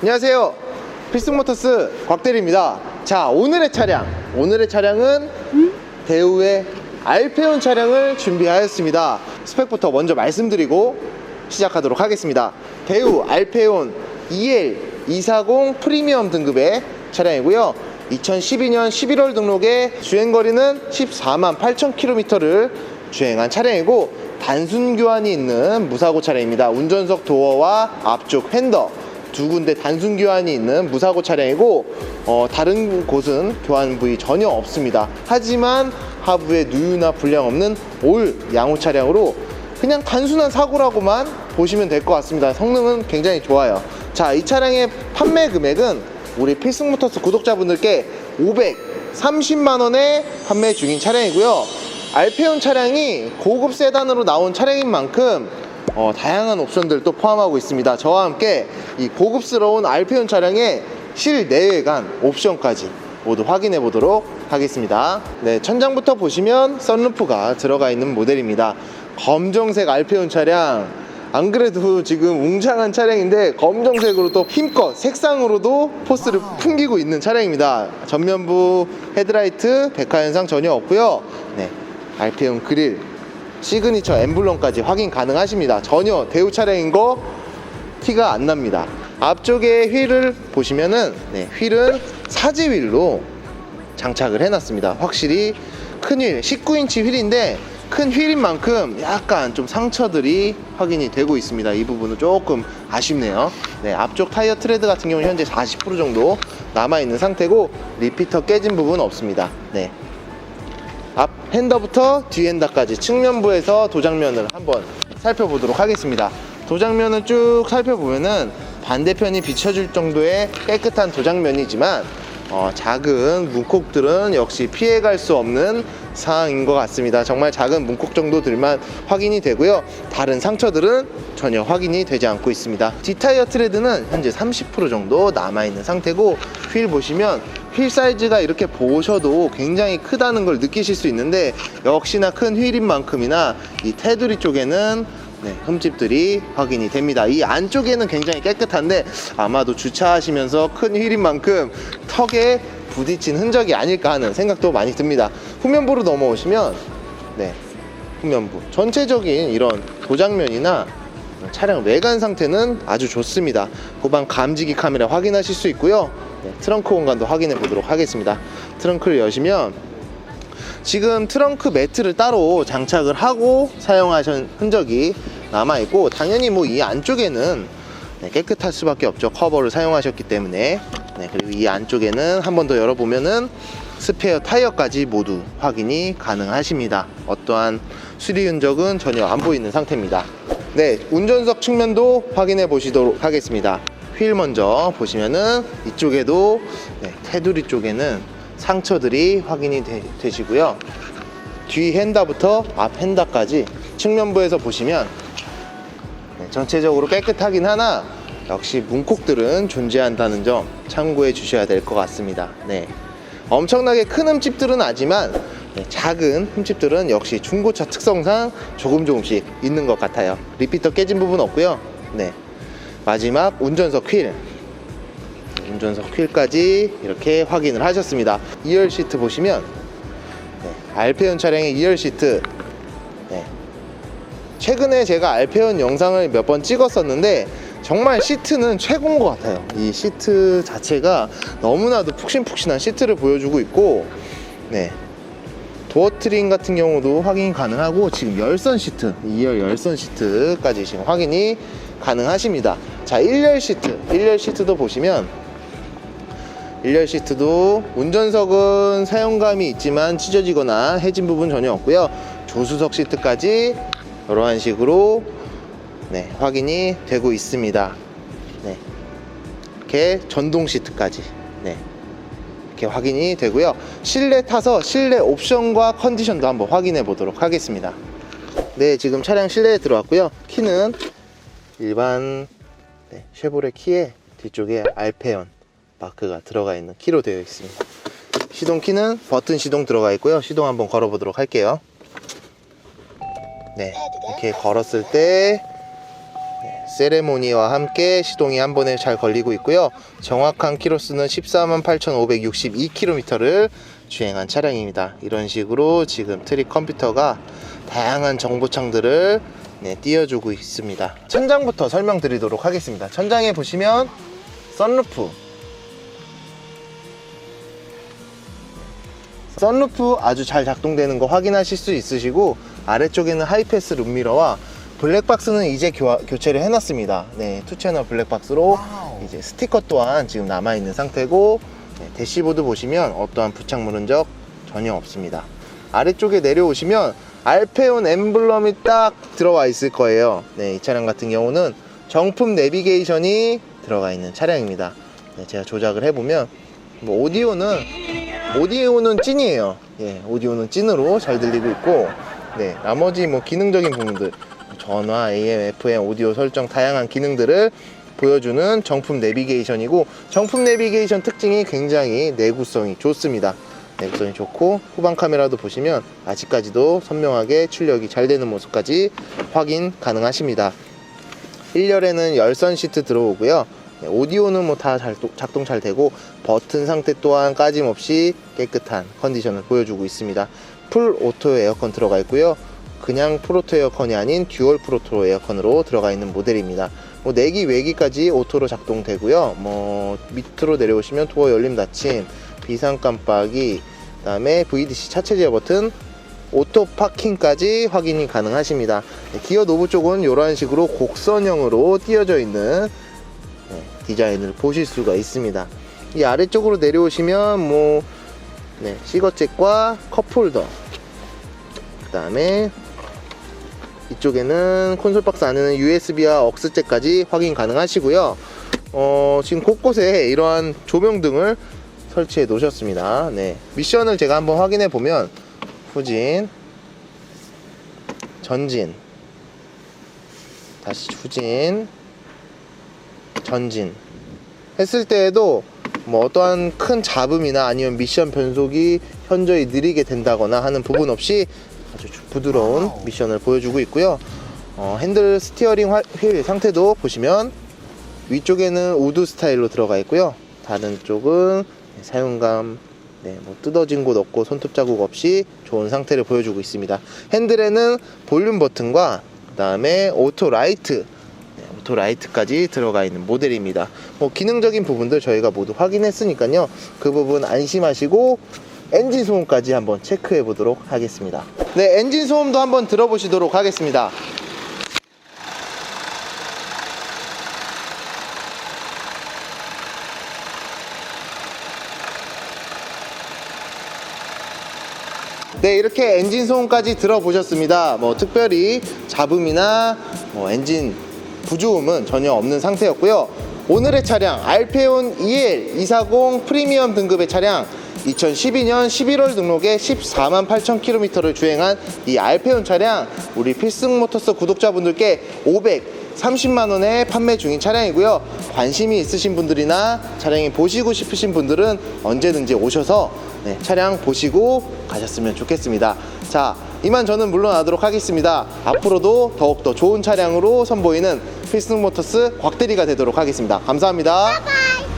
안녕하세요. 필승모터스 곽대리입니다. 자, 오늘의 차량. 오늘의 차량은 대우의 알페온 차량을 준비하였습니다. 스펙부터 먼저 말씀드리고 시작하도록 하겠습니다. 대우 알페온 EL 240 프리미엄 등급의 차량이고요. 2012년 11월 등록에 주행거리는 14만 8천 킬로미터를 주행한 차량이고 단순 교환이 있는 무사고 차량입니다. 운전석 도어와 앞쪽 핸더 두 군데 단순 교환이 있는 무사고 차량이고 어, 다른 곳은 교환 부위 전혀 없습니다. 하지만 하부에 누유나 불량 없는 올 양호 차량으로 그냥 단순한 사고라고만 보시면 될 것 같습니다. 성능은 굉장히 좋아요. 자, 이 차량의 판매 금액은 우리 필승모터스 구독자분들께 530만 원에 판매 중인 차량이고요. 알페온 차량이 고급 세단으로 나온 차량인 만큼 어, 다양한 옵션들 또 포함하고 있습니다. 저와 함께 이 고급스러운 알페온 차량의 실내외관 옵션까지 모두 확인해 보도록 하겠습니다. 네, 천장부터 보시면 썬루프가 들어가 있는 모델입니다. 검정색 알페온 차량. 안 그래도 지금 웅장한 차량인데 검정색으로 또 힘껏 색상으로도 포스를 풍기고 있는 차량입니다. 전면부 헤드라이트 백화 현상 전혀 없고요. 네, 알페온 그릴 시그니처 엠블럼까지 확인 가능하십니다. 전혀 대우 차량인 거 티가 안 납니다. 앞쪽에 휠을 보시면은 네, 휠은 사지 휠로 장착을 해놨습니다. 확실히 큰 휠, 19인치 휠인데 큰 휠인 만큼 약간 좀 상처들이 확인이 되고 있습니다. 이 부분은 조금 아쉽네요. 네, 앞쪽 타이어 트레드 같은 경우는 현재 40% 정도 남아있는 상태고 리피터 깨진 부분 없습니다. 네, 앞 핸더부터 뒤 핸더까지 측면부에서 도장면을 한번 살펴보도록 하겠습니다. 도장면을 쭉 살펴보면은 반대편이 비춰질 정도의 깨끗한 도장면이지만 어, 작은 문콕들은 역시 피해갈 수 없는 상황인 것 같습니다. 정말 작은 문콕 정도들만 확인이 되고요. 다른 상처들은 전혀 확인이 되지 않고 있습니다. 뒷타이어 트레드는 현재 30% 정도 남아있는 상태고 휠 보시면 휠 사이즈가 이렇게 보셔도 굉장히 크다는 걸 느끼실 수 있는데 역시나 큰 휠인 만큼이나 이 테두리 쪽에는 네, 흠집들이 확인이 됩니다. 이 안쪽에는 굉장히 깨끗한데 아마도 주차하시면서 큰 휠인 만큼 턱에 부딪힌 흔적이 아닐까 하는 생각도 많이 듭니다. 후면부로 넘어오시면 네, 후면부 전체적인 이런 도장면이나 차량 외관 상태는 아주 좋습니다. 후방 감지기 카메라 확인하실 수 있고요. 네, 트렁크 공간도 확인해 보도록 하겠습니다. 트렁크를 여시면 지금 트렁크 매트를 따로 장착을 하고 사용하신 흔적이 남아 있고 당연히 뭐 이 안쪽에는 네, 깨끗할 수밖에 없죠. 커버를 사용하셨기 때문에. 네, 그리고 이 안쪽에는 한 번 더 열어보면은 스페어 타이어까지 모두 확인이 가능하십니다. 어떠한 수리 흔적은 전혀 안 보이는 상태입니다. 네, 운전석 측면도 확인해 보시도록 하겠습니다. 휠 먼저 보시면은 이쪽에도 네, 테두리 쪽에는 상처들이 확인이 되, 시고요뒤 핸다부터 앞 핸다까지 측면부에서 보시면 네, 전체적으로 깨끗하긴 하나 역시 문콕들은 존재한다는 점 참고해 주셔야 될 것 같습니다. 네. 엄청나게 큰 흠집들은 아지만 네, 작은 흠집들은 역시 중고차 특성상 조금 조금씩 있는 것 같아요. 리피터 깨진 부분 없고요. 네. 마지막 운전석 휠 운전석 휠까지 이렇게 확인을 하셨습니다. 2열 시트 보시면 네, 알페온 차량의 2열 시트 네. 최근에 제가 알페온 영상을 몇 번 찍었었는데 정말 시트는 최고인 것 같아요. 이 시트 자체가 너무나도 푹신푹신한 시트를 보여주고 있고 네. 도어 트림 같은 경우도 확인 가능하고 지금 열선 시트 2열 열선 시트까지 지금 확인이 가능하십니다. 자 1열 시트 1열 시트도 보시면 1열 시트도 운전석은 사용감이 있지만 찢어지거나 해진 부분 전혀 없고요. 조수석 시트까지 이러한 식으로 네, 확인이 되고 있습니다. 네. 이렇게 전동 시트까지 네. 이렇게 확인이 되고요. 실내 타서 실내 옵션과 컨디션도 한번 확인해 보도록 하겠습니다. 네, 지금 차량 실내에 들어왔고요. 키는 일반 네, 쉐보레 키에 뒤쪽에 알페온 마크가 들어가 있는 키로 되어 있습니다. 시동 키는 버튼 시동 들어가 있고요. 시동 한번 걸어 보도록 할게요. 네, 이렇게 걸었을 때 네, 세레모니와 함께 시동이 한 번에 잘 걸리고 있고요. 정확한 키로수는 14만 8,562km를 주행한 차량입니다. 이런 식으로 지금 트릭 컴퓨터가 다양한 정보창들을 네, 띄워주고 있습니다. 천장부터 설명드리도록 하겠습니다. 천장에 보시면 썬루프 썬루프 아주 잘 작동되는 거 확인하실 수 있으시고 아래쪽에는 하이패스 룸미러와 블랙박스는 이제 교, 교체를 해놨습니다. 네, 투 채널 블랙박스로 이제 스티커 또한 지금 남아있는 상태고 네, 대시보드 보시면 어떠한 부착 물은 적 전혀 없습니다. 아래쪽에 내려오시면 알페온 엠블럼이 딱 들어와 있을 거예요. 네, 이 차량 같은 경우는 정품 내비게이션이 들어가 있는 차량입니다. 네, 제가 조작을 해보면 뭐 오디오는 오디오는 찐이에요. 예, 오디오는 찐으로 잘 들리고 있고, 네, 나머지 뭐 기능적인 부분들, 전화, AM, FM, 오디오 설정 다양한 기능들을 보여주는 정품 내비게이션이고, 정품 내비게이션 특징이 굉장히 내구성이 좋습니다. 내구성이 좋고, 후방 카메라도 보시면 아직까지도 선명하게 출력이 잘 되는 모습까지 확인 가능하십니다. 1열에는 열선 시트 들어오고요. 네, 오디오는 뭐 다 작동 잘 되고 버튼 상태 또한 까짐없이 깨끗한 컨디션을 보여주고 있습니다. 풀 오토 에어컨 들어가 있고요. 그냥 프로토 에어컨이 아닌 듀얼 프로토 에어컨으로 들어가 있는 모델입니다. 뭐 내기 외기까지 오토로 작동되고요. 뭐 밑으로 내려오시면 도어 열림 닫힘, 비상 깜빡이, 그다음에 VDC 차체 제어 버튼, 오토 파킹까지 확인이 가능하십니다. 네, 기어 노브 쪽은 이런 식으로 곡선형으로 띄어져 있는 네, 디자인을 보실 수가 있습니다. 이 아래쪽으로 내려오시면 뭐 네, 시거잭과 컵홀더 그 다음에 이쪽에는 콘솔 박스 안에는 USB와 억스잭까지 확인 가능하시고요. 어, 지금 곳곳에 이러한 조명 등을 설치해 놓으셨습니다. 네, 미션을 제가 한번 확인해 보면 후진, 전진, 다시 후진, 전진 했을 때에도 뭐 어떠한 큰 잡음이나 아니면 미션 변속이 현저히 느리게 된다거나 하는 부분 없이 아주 부드러운 미션을 보여주고 있고요. 어, 핸들 스티어링 화- 휠 상태도 보시면 위쪽에는 우드 스타일로 들어가 있고요. 다른 쪽은 사용감 네, 뭐 뜯어진 곳 없고 손톱 자국 없이 좋은 상태를 보여주고 있습니다. 핸들에는 볼륨 버튼과 그 다음에 오토 라이트 네, 오토 라이트까지 들어가 있는 모델입니다. 뭐 기능적인 부분들 저희가 모두 확인했으니까요. 그 부분 안심하시고 엔진 소음까지 한번 체크해 보도록 하겠습니다. 네, 엔진 소음도 한번 들어보시도록 하겠습니다. 네, 이렇게 엔진 소음까지 들어보셨습니다. 뭐 특별히 잡음이나 뭐 엔진 부주음은 전혀 없는 상태였고요. 오늘의 차량 알페온 EL 240 프리미엄 등급의 차량 2012년 11월 등록에 14만 8천 킬로미터를 주행한 이 알페온 차량 우리 필승 모터스 구독자분들께 530만 원에 판매 중인 차량이고요. 관심이 있으신 분들이나 차량이 보시고 싶으신 분들은 언제든지 오셔서 네, 차량 보시고 가셨으면 좋겠습니다. 자, 이만 저는 물러나도록 하겠습니다. 앞으로도 더욱더 좋은 차량으로 선보이는 필승 모터스 곽대리가 되도록 하겠습니다. 감사합니다. 바이.